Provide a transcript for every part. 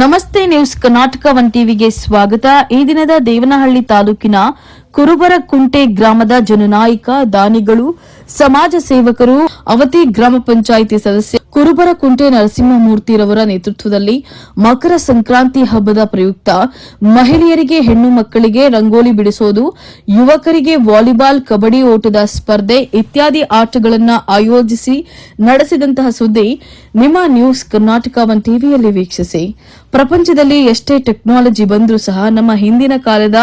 ನಮಸ್ತೆ news Karnataka one ಟಿವಿಗೆ ಸ್ವಾಗತ. ಈ ದಿನದ ದೇವನಹಳ್ಳಿ ತಾಲೂಕಿನ ಕುರುಬರಕುಂಟೆ ಗ್ರಾಮದ ಜನನಾಯಕ ದಾನಿಗಳು ಸಮಾಜ ಸೇವಕರು ಅವತಿ ಗ್ರಾಮ ಪಂಚಾಯಿತಿ ಸದಸ್ಯ ಕುರುಬರಕುಂಟೆ ನರಸಿಂಹಮೂರ್ತಿರವರ ನೇತೃತ್ವದಲ್ಲಿ ಮಕರ ಸಂಕ್ರಾಂತಿ ಹಬ್ಬದ ಪ್ರಯುಕ್ತ ಮಹಿಳೆಯರಿಗೆ, ಹೆಣ್ಣು ಮಕ್ಕಳಿಗೆ ರಂಗೋಲಿ ಬಿಡಿಸೋದು, ಯುವಕರಿಗೆ ವಾಲಿಬಾಲ್, ಕಬಡ್ಡಿ ಓಟದ ಸ್ಪರ್ಧೆ ಇತ್ಯಾದಿ ಆಟಗಳನ್ನು ಆಯೋಜಿಸಿ ನಡೆಸಿದಂತಹ ಸುದ್ದಿ ನಿಮ್ಮ ನ್ಯೂಸ್ ಕರ್ನಾಟಕ ಒನ್ ಟಿವಿಯಲ್ಲಿ ವೀಕ್ಷಿಸಿ. ಪ್ರಪಂಚದಲ್ಲಿ ಎಷ್ಟೇ ಟೆಕ್ನಾಲಜಿ ಬಂದರೂ ಸಹ ನಮ್ಮ ಹಿಂದಿನ ಕಾಲದ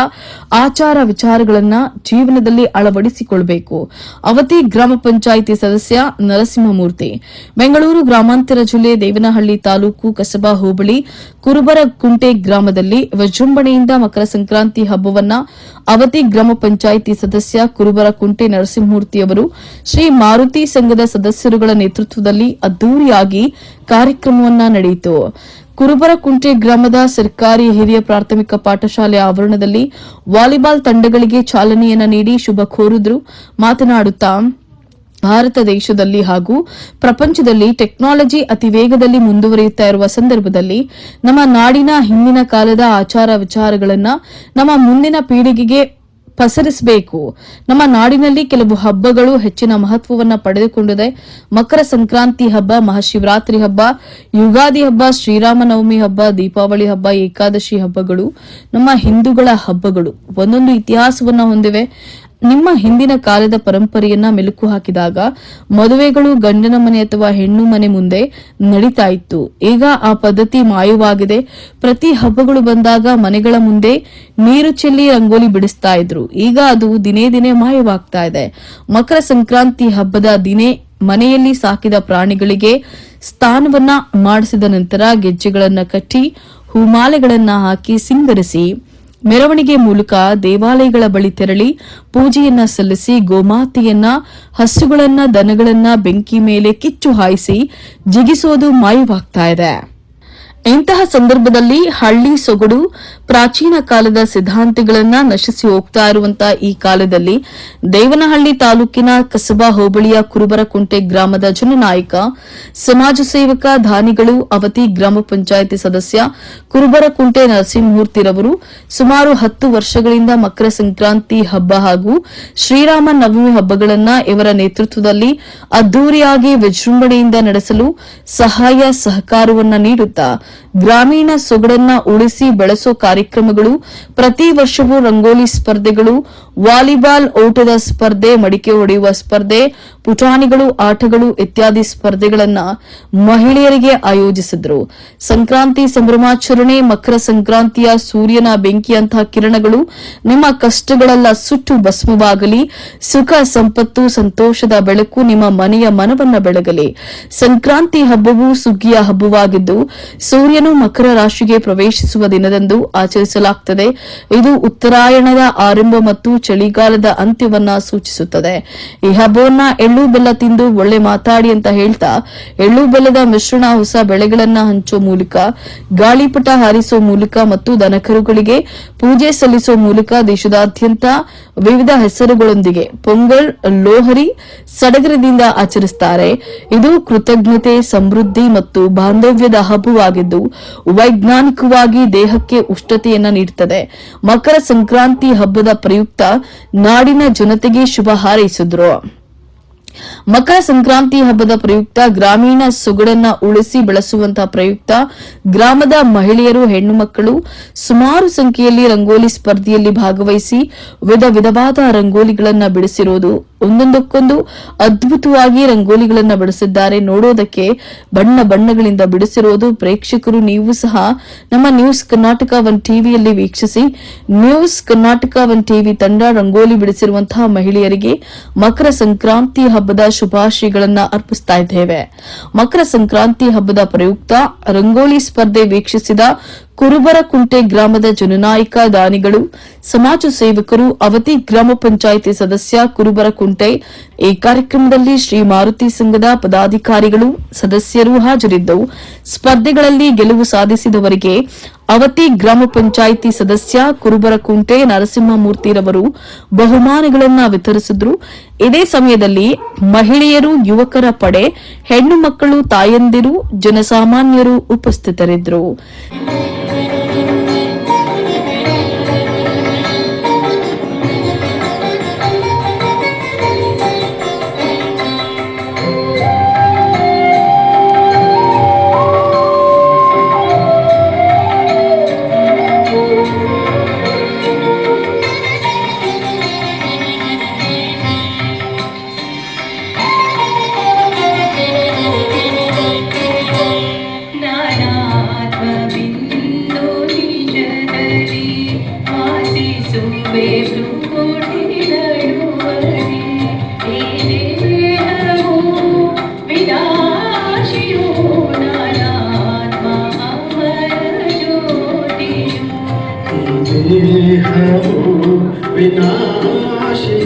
ಆಚಾರ ವಿಚಾರಗಳನ್ನು ಜೀವನದಲ್ಲಿ ಅಳವಡಿಸಿಕೊಳ್ಬೇಕು. ಅವತಿ ಗ್ರಾಮ ಪಂಚಾಯಿತಿ ಸದಸ್ಯ ನರಸಿಂಹಮೂರ್ತಿ. ಬೆಂಗಳೂರು ಗ್ರಾಮಾಂತರ ಜಿಲ್ಲೆ ದೇವನಹಳ್ಳಿ ತಾಲೂಕು ಕಸಬಾ ಹೋಬಳಿ ಕುರುಬರಕುಂಟೆ ಗ್ರಾಮದಲ್ಲಿ ವಿಜೃಂಭಣೆಯಿಂದ ಮಕರ ಸಂಕ್ರಾಂತಿ ಹಬ್ಬವನ್ನ ಅವತಿ ಗ್ರಾಮ ಪಂಚಾಯಿತಿ ಸದಸ್ಯ ಕುರುಬರಕುಂಟೆ ನರಸಿಂಹಮೂರ್ತಿ ಅವರು ಶ್ರೀ ಮಾರುತಿ ಸಂಘದ ಸದಸ್ಯರುಗಳ ನೇತೃತ್ವದಲ್ಲಿ ಅದ್ದೂರಿಯಾಗಿ ಕಾರ್ಯಕ್ರಮವನ್ನ ನಡೆಯಿತು. ಕುರುಬರಕುಂಟೆ ಗ್ರಾಮದ ಸರ್ಕಾರಿ ಹಿರಿಯ ಪ್ರಾಥಮಿಕ ಪಾಠಶಾಲೆ ಆವರಣದಲ್ಲಿ ವಾಲಿಬಾಲ್ ತಂಡಗಳಿಗೆ ಚಾಲನೆಯನ್ನು ನೀಡಿ ಶುಭ ಕೋರಿದ್ರು. ಮಾತನಾಡುತ್ತಾ ಭಾರತ ದೇಶದಲ್ಲಿ ಹಾಗೂ ಪ್ರಪಂಚದಲ್ಲಿ ಟೆಕ್ನಾಲಜಿ ಅತಿ ವೇಗದಲ್ಲಿ ಮುಂದುವರಿಯುತ್ತಾ ಇರುವ ಸಂದರ್ಭದಲ್ಲಿ ನಮ್ಮ ನಾಡಿನ ಹಿಂದಿನ ಕಾಲದ ಆಚಾರ ವಿಚಾರಗಳನ್ನು ನಮ್ಮ ಮುಂದಿನ ಪೀಳಿಗೆಗೆ ಪಸರಿಸಬೇಕು. ನಮ್ಮ ನಾಡಿನಲ್ಲಿ ಕೆಲವು ಹಬ್ಬಗಳು ಹೆಚ್ಚಿನ ಮಹತ್ವವನ್ನು ಪಡೆದುಕೊಂಡಿದೆ. ಮಕರ ಸಂಕ್ರಾಂತಿ ಹಬ್ಬ, ಮಹಾಶಿವರಾತ್ರಿ ಹಬ್ಬ, ಯುಗಾದಿ ಹಬ್ಬ, ಶ್ರೀರಾಮನವಮಿ ಹಬ್ಬ, ದೀಪಾವಳಿ ಹಬ್ಬ, ಏಕಾದಶಿ ಹಬ್ಬಗಳು ನಮ್ಮ ಹಿಂದೂಗಳ ಹಬ್ಬಗಳು. ಒಂದೊಂದು ಇತಿಹಾಸವನ್ನು ಹೊಂದಿವೆ. ನಿಮ್ಮ ಹಿಂದಿನ ಕಾಲದ ಪರಂಪರೆಯನ್ನ ಮೆಲುಕು ಹಾಕಿದಾಗ ಮದುವೆಗಳು ಗಂಡನ ಮನೆ ಅಥವಾ ಹೆಣ್ಣು ಮನೆ ಮುಂದೆ ನಡೀತಾ ಇತ್ತು. ಈಗ ಆ ಪದ್ಧತಿ ಮಾಯವಾಗಿದೆ. ಪ್ರತಿ ಹಬ್ಬಗಳು ಬಂದಾಗ ಮನೆಗಳ ಮುಂದೆ ನೀರು ಚೆಲ್ಲಿ ರಂಗೋಲಿ ಬಿಡಿಸ್ತಾ ಇದ್ರು. ಈಗ ಅದು ದಿನೇ ದಿನೇ ಮಾಯವಾಗ್ತಾ ಇದೆ. ಮಕರ ಸಂಕ್ರಾಂತಿ ಹಬ್ಬದ ದಿನೇ ಮನೆಯಲ್ಲಿ ಸಾಕಿದ ಪ್ರಾಣಿಗಳಿಗೆ ಸ್ಥಾನವನ್ನ ಮಾಡಿಸಿದ ನಂತರ ಗೆಜ್ಜೆಗಳನ್ನ ಕಟ್ಟಿ, ಹೂಮಾಲೆಗಳನ್ನ ಹಾಕಿ ಸಿಂಗರಿಸಿ ಮೆರವಣಿಗೆ ಮೂಲಕ ದೇವಾಲಯಗಳ ಬಳಿ ತೆರಳಿ ಪೂಜೆಯನ್ನ ಸಲ್ಲಿಸಿ ಗೋಮಾತೆಯನ್ನ, ಹಸುಗಳನ್ನ, ದನಗಳನ್ನ ಬೆಂಕಿ ಮೇಲೆ ಕಿಚ್ಚು ಹಾಯಿಸಿ ಜಿಗಿಸೋದು ಮಾಯವಾಗ್ತಾ ಇದೆ. ಇಂತಹ ಸಂದರ್ಭದಲ್ಲಿ ಹಳ್ಳಿ ಸೊಗಡು ಪ್ರಾಚೀನ ಕಾಲದ ಸಿದ್ಧಾಂತಗಳನ್ನ ನಶಿಸಿ ಹೋಗ್ತಾ ಇರುವಂತಹ ಈ ಕಾಲದಲ್ಲಿ ದೇವನಹಳ್ಳಿ ತಾಲೂಕಿನ ಕಸಬಾ ಹೋಬಳಿಯ ಕುರುಬರಕುಂಟೆ ಗ್ರಾಮದ ಜನನಾಯಕ, ಸಮಾಜ ಸೇವಕ ದಾನಿಗಳು, ಅವತಿ ಗ್ರಾಮ ಪಂಚಾಯಿತಿ ಸದಸ್ಯ ಕುರುಬರಕುಂಟೆ ನರಸಿಂಹಮೂರ್ತಿರವರು ಸುಮಾರು ಹತ್ತು ವರ್ಷಗಳಿಂದ ಮಕರ ಸಂಕ್ರಾಂತಿ ಹಬ್ಬ ಹಾಗೂ ಶ್ರೀರಾಮ ನವಮಿ ಹಬ್ಬಗಳನ್ನ ಇವರ ನೇತೃತ್ವದಲ್ಲಿ ಅದ್ದೂರಿಯಾಗಿ ವಿಜೃಂಭಣೆಯಿಂದ ನಡೆಸಲು ಸಹಾಯ ಸಹಕಾರವನ್ನ ನೀಡುತ್ತಾ ಗ್ರಾಮೀಣ ಸೊಗಡನ್ನ ಉಳಿಸಿ ಬೆಳೆಸೋ ಕಾರ್ಯಕ್ರಮಗಳು, ಪ್ರತಿ ವರ್ಷವೂ ರಂಗೋಲಿ ಸ್ಪರ್ಧೆಗಳು, ವಾಲಿಬಾಲ್ ಓಟದ ಸ್ಪರ್ಧೆ, ಮಡಿಕೆ ಹೊಡೆಯುವ ಸ್ಪರ್ಧೆ ಪುಟಾಣಿಗಳು, ಆಟಗಳು ಇತ್ಯಾದಿ ಸ್ಪರ್ಧೆಗಳನ್ನ ಮಹಿಳೆಯರಿಗೆ ಆಯೋಜಿಸಿದ್ರು. ಸಂಕ್ರಾಂತಿ ಸಂಭ್ರಮಾಚರಣೆ, ಮಕರ ಸಂಕ್ರಾಂತಿಯ ಸೂರ್ಯನ ಬೆಂಕಿಯಂತಹ ಕಿರಣಗಳು ನಿಮ್ಮ ಕಷ್ಟಗಳೆಲ್ಲ ಸುಟ್ಟು ಭಸ್ಮವಾಗಲಿ. ಸುಖ, ಸಂಪತ್ತು, ಸಂತೋಷದ ಬೆಳಕು ನಿಮ್ಮ ಮನೆಯ ಮನವನ್ನ ಬೆಳಗಲಿ. ಸಂಕ್ರಾಂತಿ ಹಬ್ಬವು ಸುಗ್ಗಿಯ ಹಬ್ಬವಾಗಿದ್ದು, ಸೂರ್ಯನು ಮಕರ ರಾಶಿಗೆ ಪ್ರವೇಶಿಸುವ ದಿನದಂದು ಆಚರಿಸಲಾಗುತ್ತದೆ ಇದು ಉತ್ತರಾಯಣದ ಆರಂಭ ಮತ್ತು ಚಳಿಗಾಲದ ಅಂತ್ಯವನ್ನ ಸೂಚಿಸುತ್ತದೆ. ಈ ಹಬ್ಬವನ್ನ ಎಳ್ಳು ಬೆಲ್ಲ ತಿಂದು ಒಳ್ಳೆ ಮಾತಾಡಿ ಅಂತ ಹೇಳ್ತಾ ಎಳ್ಳು ಬೆಲ್ಲದ ಮಿಶ್ರಣ ಹೊಸ ಬೆಳೆಗಳನ್ನ ಹಂಚೋ ಮೂಲಕ, ಗಾಳಿಪಟ ಹಾರಿಸೋ ಮೂಲಕ ಮತ್ತು ದನಕರುಗಳಿಗೆ ಪೂಜೆ ಸಲ್ಲಿಸೋ ಮೂಲಕ ದೇಶದಾದ್ಯಂತ ವಿವಿಧ ಹೆಸರುಗಳೊಂದಿಗೆ ಪೊಂಗಲ್, ಲೋಹರಿ ಸಡಗರದಿಂದ ಆಚರಿಸುತ್ತಾರೆ ಇದು ಕೃತಜ್ಞತೆ, ಸಮೃದ್ಧಿ ಮತ್ತು ಬಾಂಧವ್ಯದ ಹಬ್ಬವಾಗಿದ್ದು ವೈಜ್ಞಾನಿಕವಾಗಿ ದೇಹಕ್ಕೆ ಉಷ್ಣತೆಯನ್ನ ನೀಡುತ್ತದೆ ಮಕರ ಸಂಕ್ರಾಂತಿ ಹಬ್ಬದ ಪ್ರಯುಕ್ತ ನಾಡಿನ ಜನತೆಗೆ ಶುಭ ಹಾರೈಸಿದ್ರು. ಮಕರ ಸಂಕ್ರಾಂತಿ ಹಬ್ಬದ ಪ್ರಯುಕ್ತ ಗ್ರಾಮೀಣ ಸೊಗಡನ್ನ ಉಳಿಸಿ ಬೆಳೆಸುವಂತಹ ಪ್ರಯುಕ್ತ ಗ್ರಾಮದ ಮಹಿಳೆಯರು, ಹೆಣ್ಣು ಮಕ್ಕಳು ಸುಮಾರು ಸಂಖ್ಯೆಯಲ್ಲಿ ರಂಗೋಲಿ ಸ್ಪರ್ಧೆಯಲ್ಲಿ ಭಾಗವಹಿಸಿ ವಿಧ ವಿಧವಾದ ರಂಗೋಲಿಗಳನ್ನ ಬಿಡಿಸಿರುವುದು ಒಂದೊಂದಕ್ಕೊಂದು ಅದ್ಭುತವಾಗಿ ರಂಗೋಲಿಗಳನ್ನ ಬಿಡಿಸಿದ್ದಾರೆ. ನೋಡೋದಕ್ಕೆ ಬಣ್ಣ ಬಣ್ಣಗಳಿಂದ ಬಿಡಿಸಿರುವುದು ಪ್ರೇಕ್ಷಕರು ನೀವು ಸಹ ನಮ್ಮ ನ್ಯೂಸ್ ಕರ್ನಾಟಕ ಒನ್ ಟಿವಿಯಲ್ಲಿ ವೀಕ್ಷಿಸಿ ನ್ಯೂಸ್ ಕರ್ನಾಟಕ ಒನ್ ಟಿವಿ ತಂಡ ರಂಗೋಲಿ ಬಿಡಿಸಿರುವಂತಹ ಮಹಿಳೆಯರಿಗೆ ಮಕರ ಸಂಕ್ರಾಂತಿ ಹಬ್ಬದ ಶುಭಾಶಯಗಳನ್ನು ಅರ್ಪಿಸ್ತಾ ಇದ್ದೇವೆ. ಮಕರ ಸಂಕ್ರಾಂತಿ ಹಬ್ಬದ ಪ್ರಯುಕ್ತ ರಂಗೋಲಿ ಸ್ಪರ್ಧೆ ವೀಕ್ಷಿಸಿದ ಕುರುಬರ ಕುಂಟೆ ಗ್ರಾಮದ ಜನನಾಯಕ ದಾನಿಗಳು, ಸಮಾಜ ಸೇವಕರು ಅವತಿ ಗ್ರಾಮ ಪಂಚಾಯಿತಿ ಸದಸ್ಯ ಕುರುಬರ ಕುಂಟೆ, ಈ ಕಾರ್ಯಕ್ರಮದಲ್ಲಿ ಶ್ರೀ ಮಾರುತಿ ಸಂಘದ ಪದಾಧಿಕಾರಿಗಳು, ಸದಸ್ಯರು ಹಾಜರಿದ್ದವು ಸ್ಪರ್ಧೆಗಳಲ್ಲಿ ಗೆಲುವು ಸಾಧಿಸಿದವರಿಗೆ ಅವತಿ ಗ್ರಾಮ ಪಂಚಾಯಿತಿ ಸದಸ್ಯ ಕುರುಬರ ಕುರುಬರಕುಂಟೆ ನರಸಿಂಹಮೂರ್ತಿರವರು ಬಹುಮಾನಗಳನ್ನು ವಿತರಿಸಿದ್ರು. ಇದೇ ಸಮಯದಲ್ಲಿ ಮಹಿಳೆಯರು ಯುವಕರ ಪಡೆ ಹೆಣ್ಣು ಮಕ್ಕಳು ತಾಯಂದಿರು ಜನಸಾಮಾನ್ಯರು ಉಪಸ್ಥಿತರಿದ್ದರು. নিরীহ বিনাশী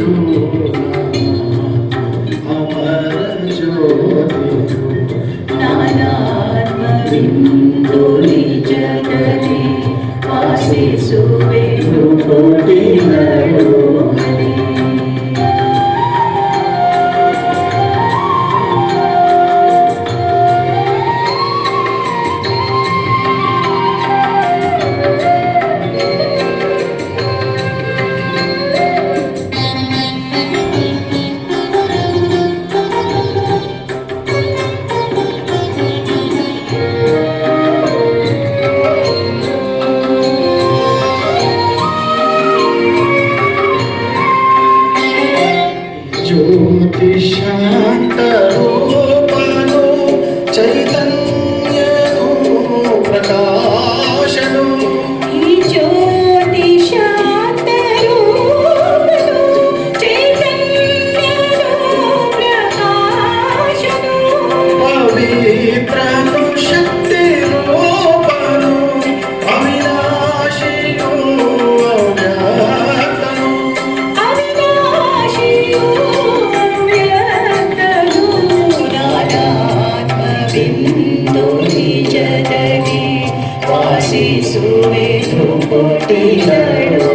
happy birthday.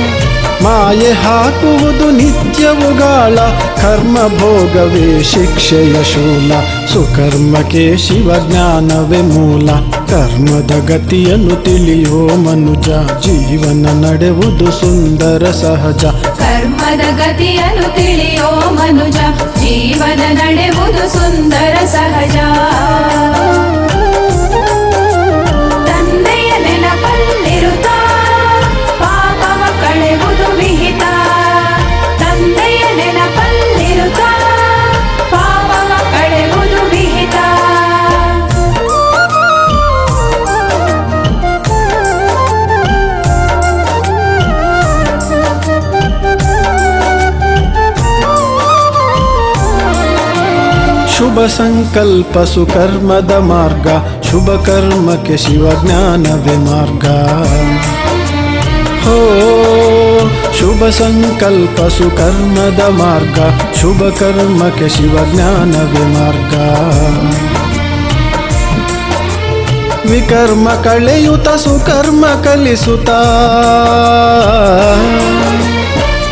ಮಾಯೆ ಹಾಕುವುದು ನಿತ್ಯವುಗಳ ಕರ್ಮ ಭೋಗವೇ ಶಿಕ್ಷೆಯ ಶೂಲ. ಸುಕರ್ಮಕ್ಕೆ ಶಿವಜ್ಞಾನವೇ ಮೂಲ. ಕರ್ಮದ ಗತಿಯನ್ನು ತಿಳಿಯೋ ಮನುಜ. ಜೀವನ ನಡೆವುದು ಸುಂದರ ಸಹಜ. ಕರ್ಮದ ಗತಿಯನ್ನು ತಿಳಿಯೋ ಮನುಜ. ಜೀವನ ನಡೆವುದು ಸುಂದರ ಸಹಜ. ಸಂಕಲ್ಪ ಸುಕರ್ಮದ ಮಾರ್ಗ, ಶುಭ ಕರ್ಮಕ್ಕೆ ಶಿವ ಜ್ಞಾನವೇ ಮಾರ್ಗ. ಹೋ, ಶುಭ ಸಂಕಲ್ಪ ಸುಕರ್ಮದ ಮಾರ್ಗ, ಶುಭ ಕರ್ಮಕ್ಕೆ ಶಿವ ಜ್ಞಾನವೇ ಮಾರ್ಗ. ವಿಕರ್ಮ ಕಳೆಯುತ, ಸುಕರ್ಮ ಕಲಿಸುತ್ತ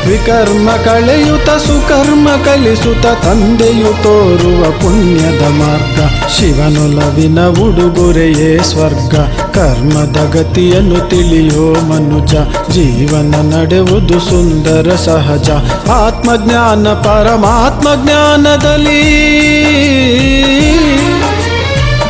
ವಿಕರ್ಮ ಕಳೆಯುತ, ಸುಕರ್ಮ ಕಲಿಸುತ, ತಂದೆಯು ತೋರುವ ಪುಣ್ಯದ ಮಾರ್ಗ. ಶಿವನುಲವಿನ ಉಡುಗೊರೆಯೇ ಸ್ವರ್ಗ. ಕರ್ಮದ ಗತಿಯನ್ನು ತಿಳಿಯೋ ಮನುಜ. ಜೀವನ ನಡೆವುದು ಸುಂದರ ಸಹಜ. ಆತ್ಮಜ್ಞಾನ ಪರಮಾತ್ಮ ಜ್ಞಾನದಲ್ಲಿ.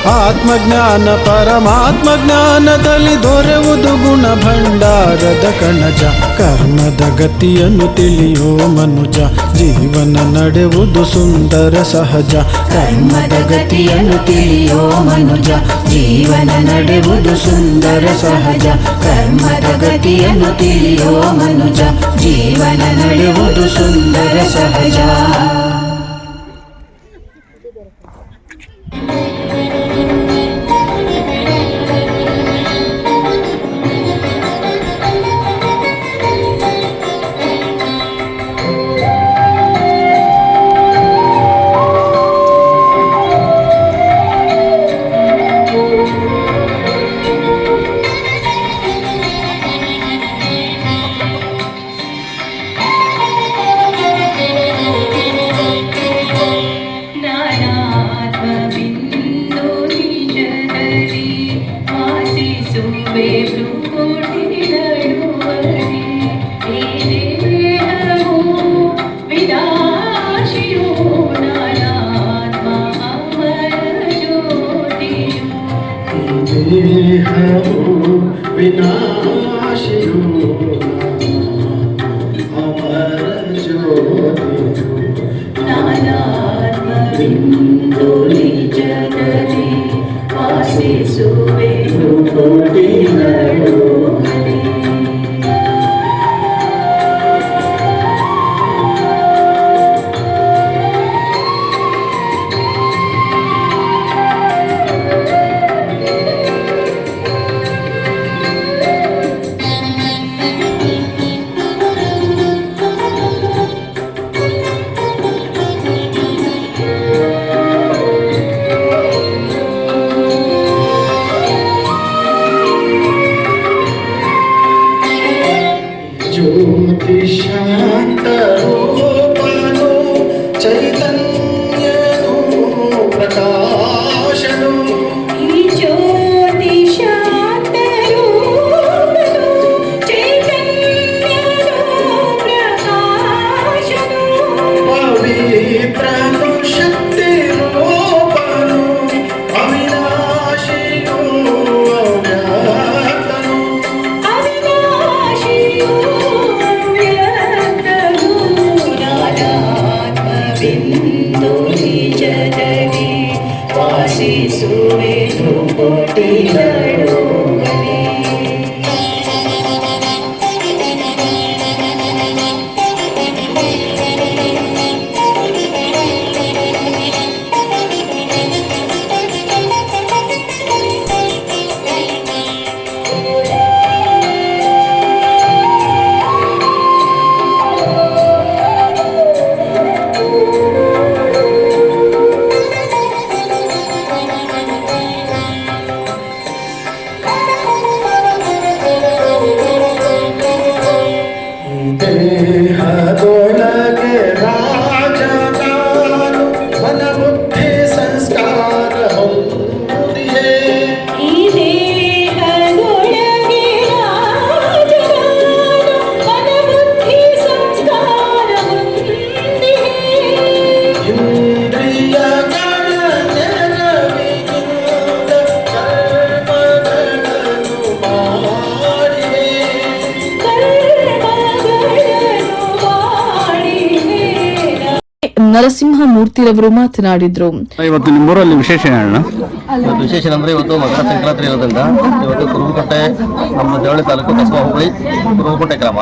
ಆತ್ಮಜ್ಞಾನ ಪರಮಾತ್ಮ ಜ್ಞಾನದಲ್ಲಿ ದೊರೆಯುವುದು ಗುಣ ಭಂಡಾರದ ಕಣಜ. ಕರ್ಮದ ಗತಿಯನ್ನು ತಿಳಿಯೋ ಮನುಜ. ಜೀವನ ನಡೆವುದು ಸುಂದರ ಸಹಜ. ಕರ್ಮದ ಗತಿಯನ್ನು ತಿಳಿಯೋ ಮನುಜ. ಜೀವನ ನಡೆವುದು ಸುಂದರ ಸಹಜ. ಕರ್ಮದ ಗತಿಯನ್ನು ತಿಳಿಯೋ ಮನುಜ. ಜೀವನ ನಡೆವುದು ಸುಂದರ ಸಹಜ. ನರಸಿಂಹ ಮೂರ್ತಿರವರು ಮಾತನಾಡಿದ್ರು. ಇವತ್ತು ನಿಮ್ಮೂರಲ್ಲಿ ವಿಶೇಷ ಇವತ್ತು ವಿಶೇಷ ಅಂದರೆ ಇವತ್ತು ಮಕರ ಸಂಕ್ರಾಂತಿ ಇರೋದ್ರಿಂದ ಇವತ್ತು ಕುರುಬಕೋಟೆ ನಮ್ಮ ಜವಳಿ ತಾಲೂಕು ಕಸಬ ಹೋಬಳಿ ಕುರುಬಕೋಟೆ ಗ್ರಾಮ.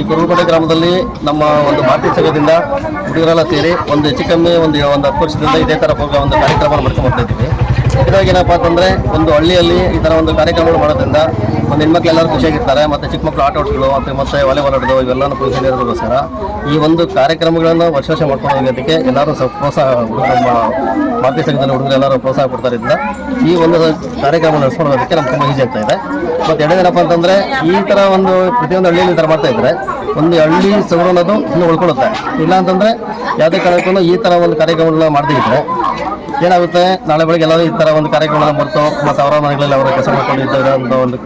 ಈ ಕುರುಬಕೋಟೆ ಗ್ರಾಮದಲ್ಲಿ ನಮ್ಮ ಒಂದು ಭಾರತೀಯ ಸಂಘದಿಂದ ಹುಡುಗರೆಲ್ಲ ಸೇರಿ ಒಂದು ಹೆಚ್ಚು ಕಮ್ಮಿ ಒಂದು ಒಂದು ಹತ್ತು ವರ್ಷದಿಂದ ಇದೇ ಥರ ಪ್ರೋಗ್ರಾಮ್ ಒಂದು ಕಾರ್ಯಕ್ರಮ ಮಾಡ್ಕೊಂಡು ಬರ್ತಾ ಇದ್ದೀವಿ. ಇದ್ರಾಗ ಏನಪ್ಪಾ ಅಂತಂದರೆ ಒಂದು ಹಳ್ಳಿಯಲ್ಲಿ ಈ ಥರ ಒಂದು ಕಾರ್ಯಕ್ರಮಗಳು ಮಾಡೋದ್ರಿಂದ ಒಂದು ಹೆಣ್ಮಕ್ಳು ಎಲ್ಲರೂ ಖುಷಿಯಾಗಿರ್ತಾರೆ, ಮತ್ತು ಚಿಕ್ಕ ಮಕ್ಕಳು ಆಟ ಆಟಗಳು ಮತ್ತು ಮತ್ತೆ ವಾಲಿಬಾಲ್ ಆಡೋದು ಇವೆಲ್ಲ ಇರೋದಕ್ಕೋಸ್ಕರ ಈ ಒಂದು ಕಾರ್ಯಕ್ರಮಗಳನ್ನು ವರ್ಷ ವರ್ಷ ಮಾಡ್ಕೊಂಡು ಎಲ್ಲರೂ ಸ್ವಲ್ಪ ಪ್ರೋತ್ಸಾಹ ನಮ್ಮ ಭಾರತೀಯ ಸಂಘದಲ್ಲಿ ಹುಡುಗರು ಎಲ್ಲರೂ ಪ್ರೋತ್ಸಾಹ ಕೊಡ್ತಾರಿಂದ ಈ ಒಂದು ಕಾರ್ಯಕ್ರಮ ನಡೆಸ್ಕೊಂಡು ನಮ್ಗೆ ತುಂಬ ಈಸಿ ಆಗ್ತಾ ಇದೆ. ಮತ್ತು ಎರಡನೇನಪ್ಪ ಅಂತಂದರೆ ಈ ಥರ ಒಂದು ಪ್ರತಿಯೊಂದು ಹಳ್ಳಿಯಲ್ಲಿ ಈ ಥರ ಮಾಡ್ತಾ ಇದ್ದರೆ ಒಂದು ಹಳ್ಳಿ ಸೌರ ಅನ್ನೋದು ಇನ್ನೂ ಉಳ್ಕೊಳ್ಳುತ್ತೆ. ಇಲ್ಲ ಅಂತಂದರೆ ಯಾವುದೇ ಕಾರ್ಯಕ್ರಮ ಈ ಥರ ಒಂದು ಕಾರ್ಯಕ್ರಮಗಳನ್ನ ಮಾಡ್ತಿದ್ರೆ ಏನಾಗುತ್ತೆ? ನಾಳೆ ಬೆಳಗ್ಗೆ ಎಲ್ಲರೂ ಈ ಥರ ಒಂದು ಕಾರ್ಯಕ್ರಮಗಳನ್ನ ಬರ್ತು ಮತ್ತು ಅವರ ಮನೆಗಳಲ್ಲಿ ಅವರ ಕೆಲಸ ಮಾಡ್ಕೊಂಡು ಇದ್ದಾರೆ ಅಂತ ಒಂದು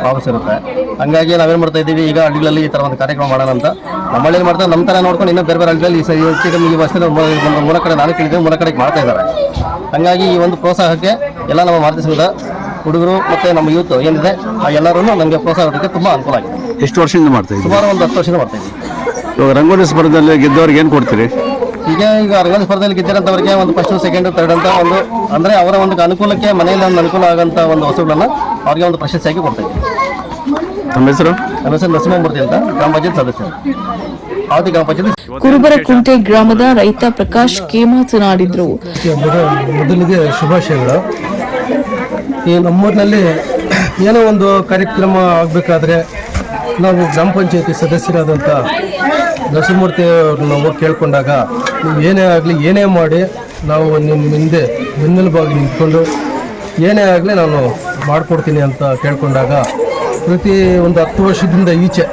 ಪ್ರಾಬ್ಲಮ್ಸ್ ಇರುತ್ತೆ. ಹಂಗಾಗಿ ನಾವೇನು ಮಾಡ್ತಾ ಇದ್ದೀವಿ? ಈಗ ಹಳ್ಳಿಗಳಲ್ಲಿ ಈ ಥರ ಒಂದು ಕಾರ್ಯಕ್ರಮ ಮಾಡೋಣ ಅಂತ. ನಮ್ಮ ಹಳ್ಳಿಯಲ್ಲಿ ಮಾಡ್ತಾರೆ? ನಮ್ಮ ಥರ ನೋಡ್ಕೊಂಡು ಇನ್ನೂ ಬೇರೆ ಬೇರೆ ಹಳ್ಳಿಗಳಲ್ಲಿ ಈ ಸರಿ ಈ ವರ್ಷದ ಮೂಲ ಕಡೆ ನಾನು ಕೇಳಿದ್ದೆ ಮೂಲ ಕಡೆಗೆ ಮಾಡ್ತಾ ಇದ್ದಾರೆ. ಹಂಗಾಗಿ ಈ ಒಂದು ಪ್ರೋತ್ಸಾಹಕ್ಕೆ ಎಲ್ಲ ನಮ್ಮ ಭಾರತೀಯ ಸಂಘದ ಹುಡುಗರು ಮತ್ತೆ ನಮ್ಮ ಯೂತ್ ಏನಿದೆ ಆ ಎಲ್ಲರೂ ನಮಗೆ ಪ್ರೋತ್ಸಾಹ ಕೊಡೋದಕ್ಕೆ ತುಂಬಾ ಅನುಕೂಲ ಆಗಿದೆ ಎಷ್ಟು ವರ್ಷದಿಂದ ಮಾಡ್ತಾ ಇದ್ದೀವಿ ಸುಮಾರು ಒಂದು ಹತ್ತು ವರ್ಷದಿಂದ ಮಾಡ್ತಾ ಇದ್ದೀವಿ. ಇವಾಗ ರಂಗೋಲಿ ಸ್ಪರ್ಧೆಯಲ್ಲಿ ಗೆದ್ದವ್ರಿಗೆ ಏನು ಕೊಡ್ತೀರಿ? ಈಗ ಈಗ ರಂಗೋಲಿ ಸ್ಪರ್ಧೆಯಲ್ಲಿ ಗೆದ್ದಿರೋಂಥವ್ರಿಗೆ ಒಂದು ಫಸ್ಟ್ ಸೆಕೆಂಡ್ ಥರ್ಡ್ ಅಂತ ಒಂದು ಅಂದರೆ ಅವರ ಒಂದು ಅನುಕೂಲಕ್ಕೆ ಮನೆಯಲ್ಲಿ ಒಂದು ಅನುಕೂಲ ಆಗೋಂಥ ಒಂದು ವಸ್ತುಗಳನ್ನು ಅವ್ರಿಗೆ ಒಂದು ಪ್ರಶಸ್ತಿಯಾಗಿ ಕೊಡ್ತಾ ಇದ್ದೀವಿ. ನಮ್ಮ ಹೆಸರು? ನಮ್ಮ ಹೆಸರು ನರಸಿಂಹಮೂರ್ತಿ ಅಂತ ಗ್ರಾಮ ಪಂಚಾಯತ್ ಸದಸ್ಯರು. ಕುರುಬರ ಗ್ರಾಮ ಪಂಚಾಯತ್ ಕುರುಬರಕುಂಟೆ ಗ್ರಾಮದ ರೈತ ಪ್ರಕಾಶ್ ಕೆ ಮಾತನಾಡಿದ್ರು. ಮೊದಲಿಗೆ ಶುಭಾಶಯಗಳು. ಈ ನಮ್ಮೂರಿನಲ್ಲಿ ಏನೋ ಒಂದು ಕಾರ್ಯಕ್ರಮ ಆಗಬೇಕಾದ್ರೆ ನಾವು ಗ್ರಾಮ ಪಂಚಾಯತಿ ಸದಸ್ಯರಾದಂಥ ನರಸಿಂಹಮೂರ್ತಿ ಅವ್ರನ್ನ ಹೋಗಿ ಕೇಳಿಕೊಂಡಾಗ ನೀವು ಏನೇ ಆಗಲಿ ಏನೇ ಮಾಡಿ ನಾವು ನಿಮ್ಮ ಹಿಂದೆ ಬೆನ್ನೆಲುಬಾಗಿ ನಿಂತ್ಕೊಂಡು ಏನೇ ಆಗಲಿ ನಾನು ಮಾಡಿಕೊಡ್ತೀನಿ ಅಂತ ಕೇಳಿಕೊಂಡಾಗ ಪ್ರತಿ ಒಂದು ಹತ್ತು ವರ್ಷದಿಂದ ಈಚೆ,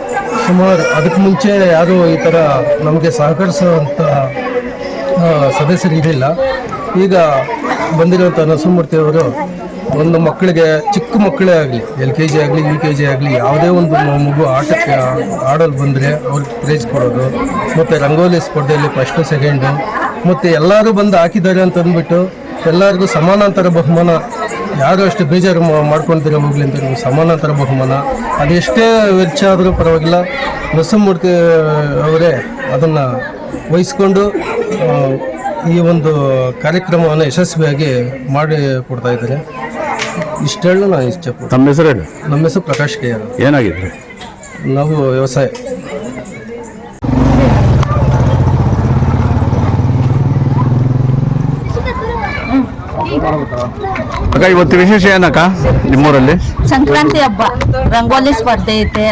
ಸುಮಾರು ಅದಕ್ಕೆ ಮುಂಚೆ ಯಾರೂ ಈ ಥರ ನಮಗೆ ಸಹಕರಿಸುವಂಥ ಸದಸ್ಯರು ಇರಲಿಲ್ಲ. ಈಗ ಬಂದಿರುವಂಥ ನರಸಿಂಹಮೂರ್ತಿ ಅವರು ಒಂದು ಮಕ್ಕಳಿಗೆ ಚಿಕ್ಕ ಮಕ್ಕಳೇ ಆಗಲಿ, ಎಲ್ ಕೆ ಜಿ ಆಗಲಿ, ಯು ಕೆ ಜಿ ಆಗಲಿ, ಯಾವುದೇ ಒಂದು ಮಗು ಆಟಕ್ಕೆ ಆಡಲು ಬಂದರೆ ಅವ್ರಿಗೆ ಪ್ರೇಜ್ ಕೊಡೋದು. ಮತ್ತು ರಂಗೋಲಿ ಸ್ಪರ್ಧೆಯಲ್ಲಿ ಫಸ್ಟು ಸೆಕೆಂಡು ಮತ್ತು ಎಲ್ಲರೂ ಬಂದು ಹಾಕಿದ್ದಾರೆ ಅಂತ ಅಂದ್ಬಿಟ್ಟು ಎಲ್ಲರಿಗೂ ಸಮಾನಾಂತರ ಬಹುಮಾನ, ಯಾರು ಅಷ್ಟು ಬೇಜಾರು ಮಾಡ್ಕೊಳ್ತೀರ ಹೋಗ್ಲಿ ಅಂತ ಸಮಾನಾಂತರ ಬಹುಮಾನ. ಅದೆಷ್ಟೇ ವೆಚ್ಚ ಆದರೂ ಪರವಾಗಿಲ್ಲ, ನರಸಿಂಹಮೂರ್ತಿ ಅವರೇ ಅದನ್ನು ವಹಿಸ್ಕೊಂಡು ಈ ಒಂದು ಕಾರ್ಯಕ್ರಮವನ್ನು ಯಶಸ್ವಿಯಾಗಿ ಮಾಡಿ ಕೊಡ್ತಾ ಇದ್ದಾರೆ. ಇಷ್ಟೇಳು ನಾನು ಇಷ್ಟಪಡ್ತೀನಿ. ತಮ್ಮ ಹೆಸರು ಹೇಳಿ ನಮ್ಮ ಹೆಸರು ಪ್ರಕಾಶ್ ಕೆ ಆರ್. ಏನಾಗಿದ್ರಿ? ನಾವು ವ್ಯವಸಾಯ. ಅಕ್ಕ ಇವತ್ತು ವಿಶೇಷ ಏನಕ್ಕ ನಿಮ್ಮೂರಲ್ಲಿ? ಸಂಕ್ರಾಂತಿ ಹಬ್ಬ. ರಂಗೋಲಿ ಸ್ಪರ್ಧೆ ಐತೆ.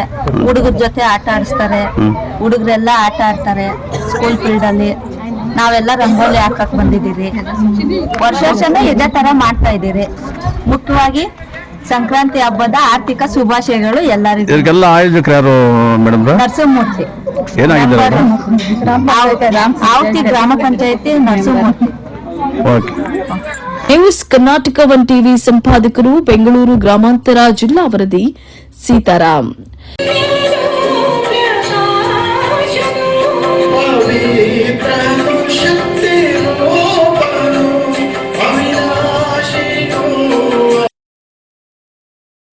ಹುಡುಗರ ಜೊತೆ ಆಟ ಆಡಿಸ್ತಾರೆ. ಹುಡುಗರೆಲ್ಲ ಆಟ ಆಡ್ತಾರೆ. ಸ್ಕೂಲ್ ಫೀಲ್ಡ್ ಅಲ್ಲಿ. ನಾವೆಲ್ಲ ರಂಗೋಲಿ ಹಾಕಕ್ ಬಂದಿದ್ದೀರಿ. ವರ್ಷ ವರ್ಷನೂ ಇದೇ ತರ ಮಾಡ್ತಾ ಇದ್ದೀರಿ. ಮುಖ್ಯವಾಗಿ ಸಂಕ್ರಾಂತಿ ಹಬ್ಬದ ಆರ್ಥಿಕ ಶುಭಾಶಯಗಳು ಎಲ್ಲರಿಗೂ. ಇದಕ್ಕೆಲ್ಲ ಆಯೋಜಕರು ಯಾರು ಮೇಡಮ್ ನರಸಿಂಹಮೂರ್ತಿ. ಏನಾಗಿದ್ದಾರೆ ಆವತಿ ಗ್ರಾಮ ಪಂಚಾಯತಿ Narasimhamurthy. Okay. News Karnataka one TV ಸಂಪಾದಕರು Bengaluru ಗ್ರಾಮಾಂತರ ಜಿಲ್ಲಾ ವರದಿ ಸೀತಾರಾಮ್ ಿ.